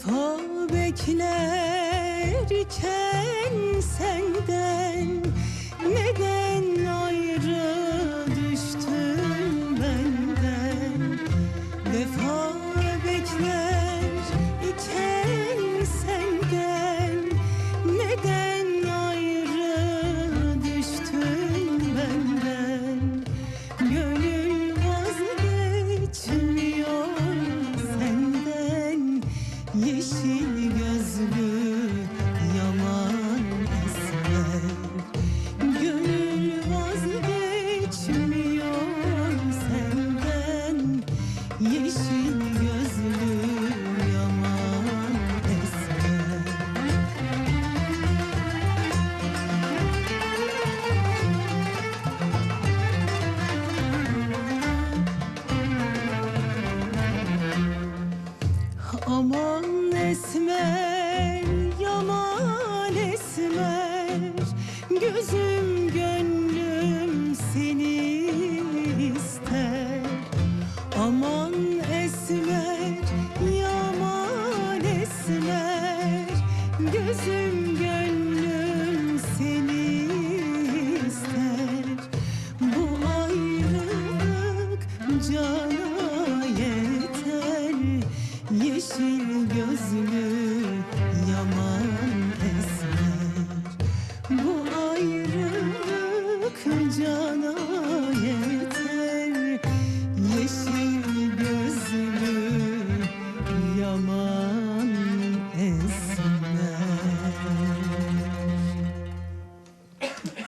Vefa beklerken senden. Neden Aman esmer, yaman esmer. Gözüm gönlüm seni ister. Aman esmer, yaman esmer. Gözüm gönlüm seni ister. Bu ayrılık yeter see